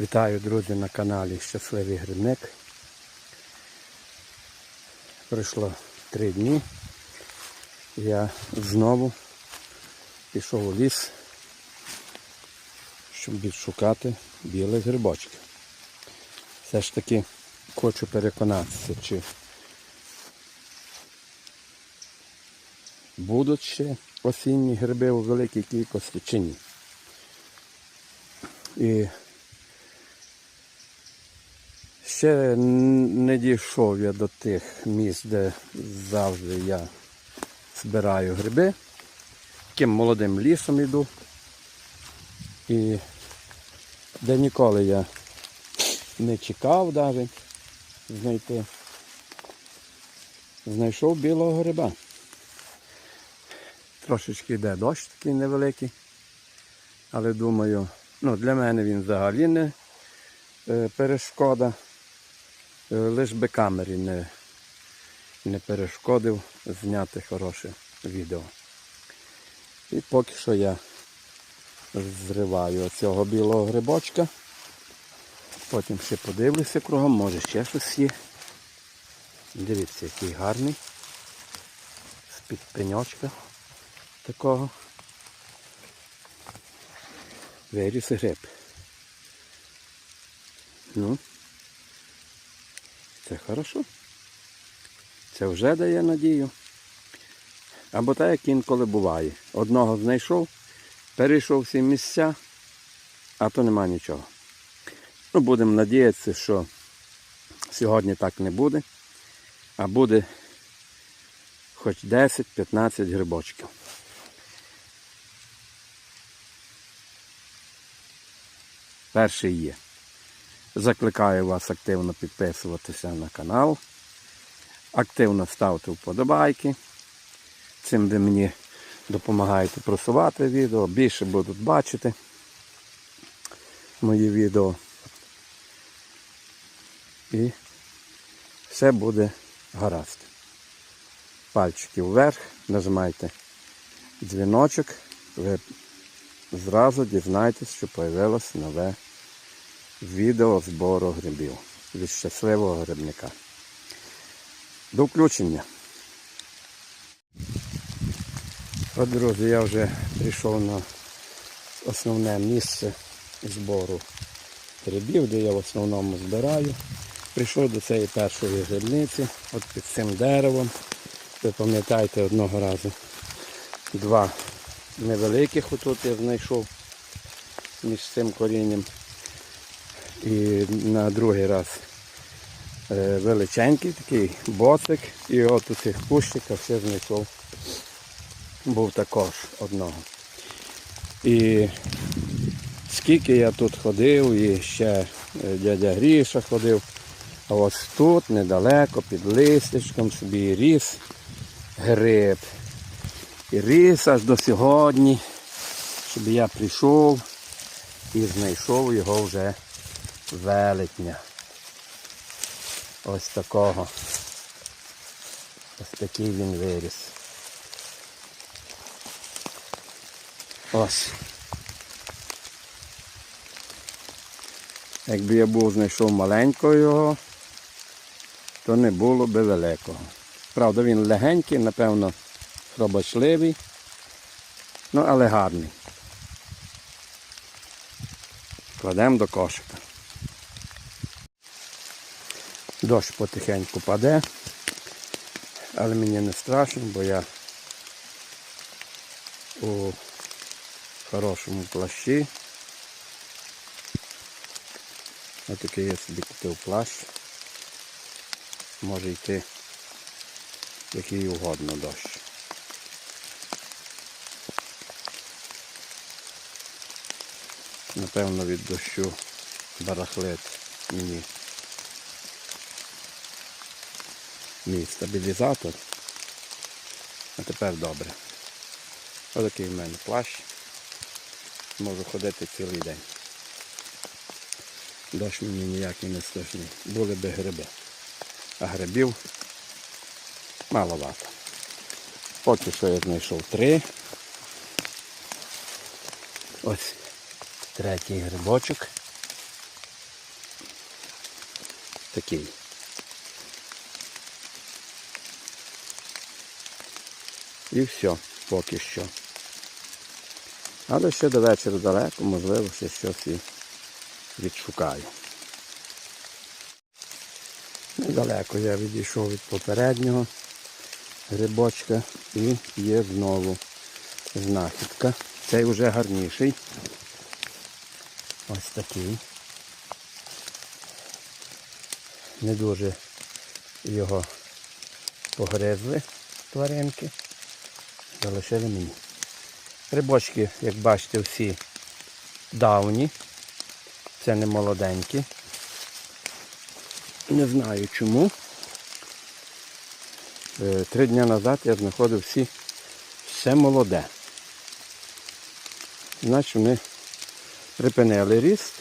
Вітаю, друзі, на каналі Щасливий Грибник. Пройшло три дні. Я знову пішов у ліс, щоб відшукати білих грибочків. Все ж таки хочу переконатися, чи будуть ще осінні гриби у великій кількості чи ні. І Ще не дійшов я до тих місць, де завжди я збираю гриби. Таким молодим лісом йду. І де ніколи я не чекав навіть знайти. Знайшов білого гриба. Трошечки йде дощ такий невеликий. Але думаю, ну для мене він взагалі не е, перешкода. Е, Лиш би камері не, не перешкодив зняти хороше відео. І поки що я зриваю оцього білого грибочка. Потім ще подивлюся кругом, може ще щось є. Дивіться, який гарний. З-під пеньочка такого. Виріс гриб. Ну. Це хорошо. Це вже дає надію. Або так, як інколи буває. Одного знайшов, перейшов всі місця, а то нема нічого. Ну, будемо надіятися, що сьогодні так не буде, а буде хоч 10-15 грибочків. Перший є. Закликаю вас активно підписуватися на канал. Активно ставте вподобайки. Цим ви мені допомагаєте просувати відео. Більше будуть бачити мої відео. І все буде гаразд. Пальчики вверх, нажимайте дзвіночок, ви зразу дізнаєтесь, що з'явилось нове відео збору грибів від щасливого грибника. До включення. От, друзі, я вже прийшов на основне місце збору грибів, де я в основному збираю. Прийшов до цієї першої грибниці, от під цим деревом. Ви пам'ятаєте, одного разу два невеликих отут я знайшов між цим корінням. І на другий раз е, величенький такий боцик. І от у цих кущиках ще знайшов. Був також одного. І скільки я тут ходив, і ще е, дядя Гріша ходив. А ось тут недалеко під листечком собі ріс гриб. І ріс аж до сьогодні, щоб я прийшов і знайшов його вже велетня. Ось такого. Ось такий він виріс. Ось. Якби я був знайшов маленького його, то не було би великого. Правда, він легенький, напевно, хробочливий, ну але гарний. Кладемо до кошика. Дощ потихеньку паде, але мені не страшно, бо я у хорошому плащі. Отакий я собі купив плащ. Може йти який угодно дощ. Напевно від дощу барахлит мені мій стабілізатор. А тепер добре. Отакий в мене плащ. Можу ходити цілий день. Дощ мені ніякий не страшний. Були би гриби. А грибів маловато. Поки що я знайшов три. Ось третій грибочок. такий. І все, поки що. Але ще до вечора далеко, можливо, ще щось і відшукаю. Недалеко я відійшов від попереднього грибочка і є знову знахідка. Цей вже гарніший. Ось такий. Не дуже його погризли тваринки. Залишили мені. Грибочки, як бачите, всі давні. Це не молоденькі. Не знаю чому. Е, Три дні назад я знаходив всі все молоде. Значить вони припинили ріст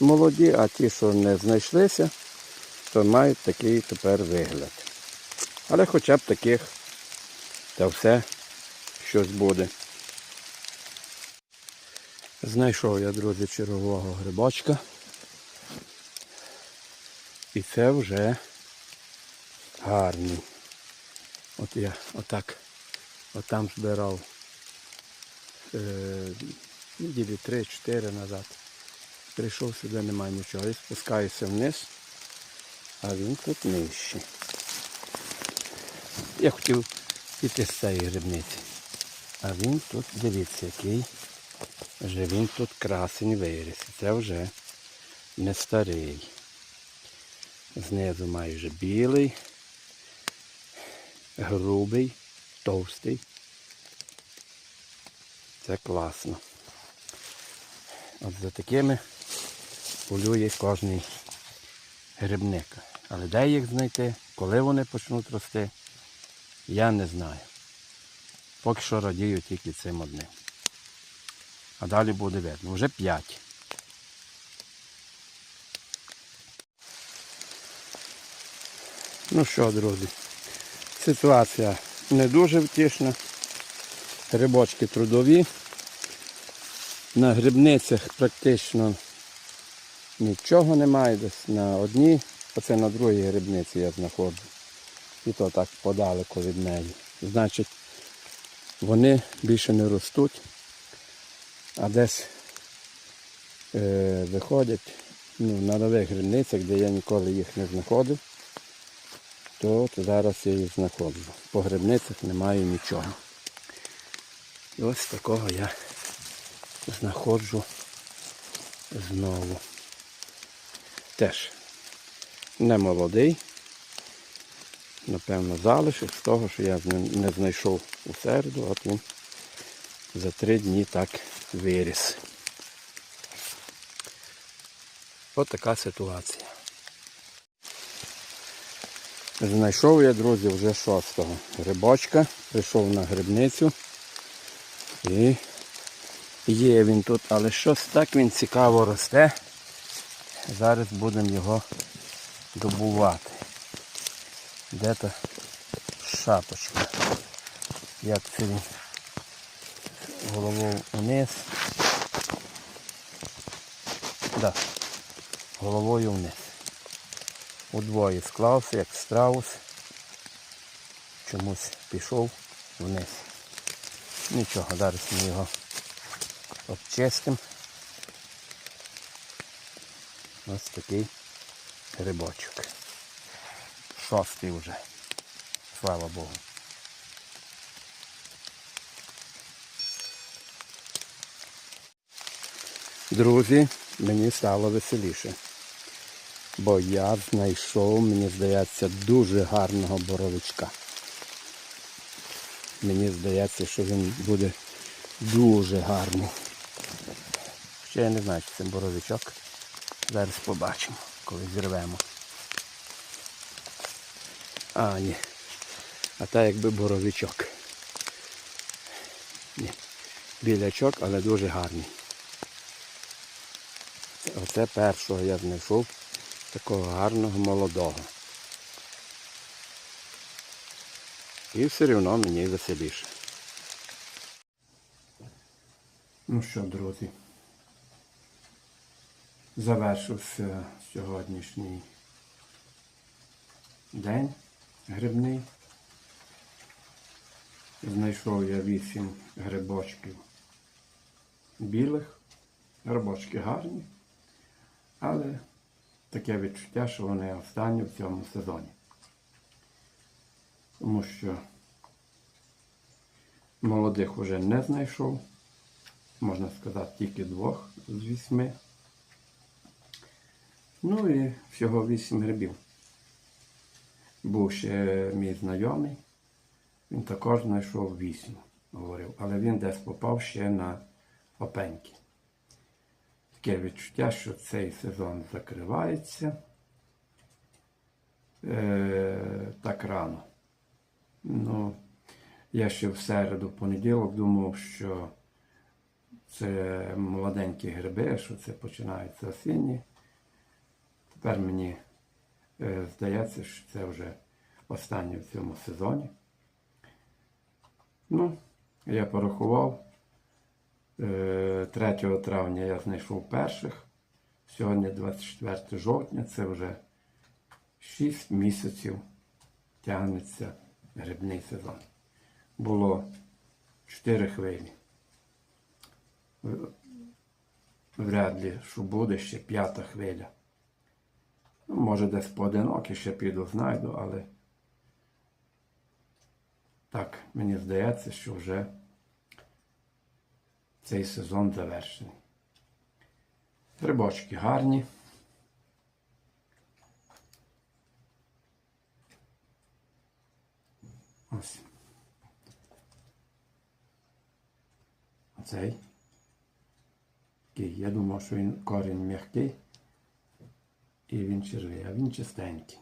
молоді, а ті, що не знайшлися, то мають такий тепер вигляд. Але хоча б таких, та все щось буде. Знайшов я, друзі, чергового грибочка. І це вже гарний. От я отак отам збирав е, неділі 3-4 назад. Прийшов сюди, немає нічого. І спускаюся вниз, а він тут нижче. Я хотів піти з цієї грибниці. А він тут, дивіться, який. Вже він тут красень виріс. Це вже не старий. Знизу майже білий, грубий, товстий. Це класно. От за такими полює кожний грибник. Але де їх знайти, коли вони почнуть рости, я не знаю. Поки що радію тільки цим одним. А далі буде видно. Вже п'ять. Ну що, друзі, ситуація не дуже втішна. Грибочки трудові. На грибницях практично нічого немає. Десь на одній, оце на другій грибниці я знаходжу. І то так подалеко від неї. Значить, вони більше не ростуть, а десь е, виходять ну, на нових грибницях, де я ніколи їх не знаходив, то от зараз я їх знаходжу. По грибницях немає нічого. І ось такого я знаходжу знову. Теж не молодий. Напевно, залишок з того, що я не знайшов у середу, от він за три дні так виріс. От така ситуація. Знайшов я, друзі, вже шостого грибочка. Прийшов на грибницю. І є він тут, але щось так він цікаво росте. Зараз будемо його добувати. Де та шапочка? Як він головою вниз. Да. Головою вниз. Удвоє склався, як страус. Чомусь пішов вниз. Нічого, зараз ми його обчистимо. Ось такий грибочок. Шостий вже. Слава Богу. Друзі, мені стало веселіше. Бо я знайшов, мені здається, дуже гарного боровичка. Мені здається, що він буде дуже гарний. Ще я не знаю, чи це боровичок. Зараз побачимо, коли зірвемо. А, ні. А та якби боровичок. Ні. Білячок, але дуже гарний. Це- Оце першого я знайшов такого гарного молодого. І все одно мені веселіше. Ну що, друзі, завершився сьогоднішній день грибний. Знайшов я вісім грибочків білих. Грибочки гарні, але таке відчуття, що вони останні в цьому сезоні. Тому що молодих уже не знайшов, можна сказати, тільки двох з вісьми. Ну і всього вісім грибів. Був ще мій знайомий, він також знайшов вісім, говорив, але він десь попав ще на опеньки. Таке відчуття, що цей сезон закривається е, так рано. Ну, я ще в середу, понеділок думав, що це молоденькі гриби, що це починаються осінні. Тепер мені здається, що це вже останнє в цьому сезоні. Ну, я порахував. Е, 3 травня я знайшов перших. Сьогодні 24 жовтня, це вже 6 місяців тягнеться грибний сезон. Було 4 хвилі. Вряд ли, що буде ще п'ята хвиля. Може, десь поодинокі ще піду, знайду, але так, мені здається, що вже цей сезон завершений. Грибочки гарні. Ось. Оцей. Я думав, що він корінь м'який і він червий, а він чистенький.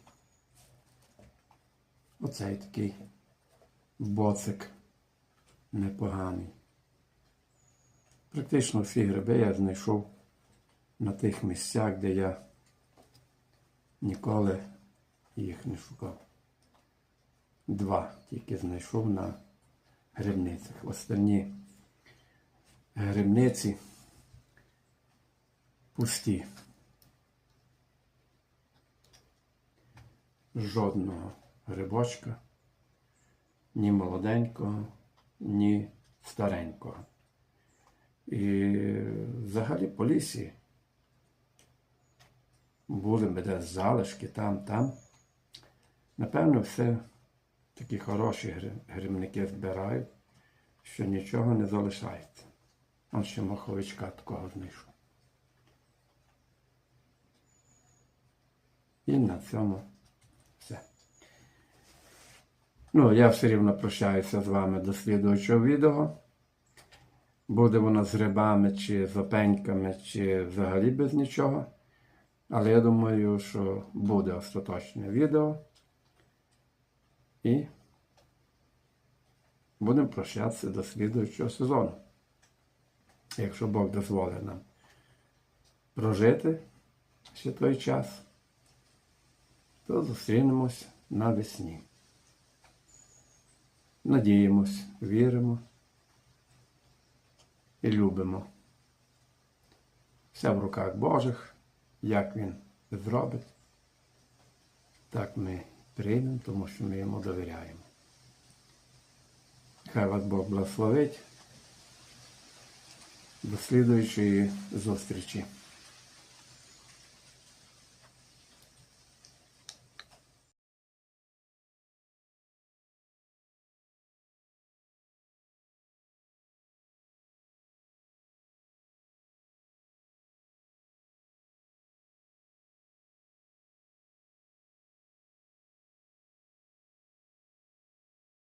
Оцей такий боцик непоганий. Практично всі гриби я знайшов на тих місцях, де я ніколи їх не шукав. Два тільки знайшов на грибницях. Останні грибниці пусті. Жодного грибочка, ні молоденького, ні старенького. І взагалі по лісі були б десь залишки там, там. Напевно, все такі хороші грибники збирають, що нічого не залишається. Он ще маховичка такого знайшов. І на цьому все. Ну, я все рівно прощаюся з вами до слідуючого відео. Буде воно з грибами, чи з опеньками, чи взагалі без нічого. Але я думаю, що буде остаточне відео. І будемо прощатися до слідуючого сезону. Якщо Бог дозволить нам прожити ще той час, то зустрінемось навесні. Надіємось, віримо і любимо. Все в руках Божих, як Він зробить, так ми приймемо, тому що ми йому довіряємо. Хай вас Бог благословить. До слідуючої зустрічі.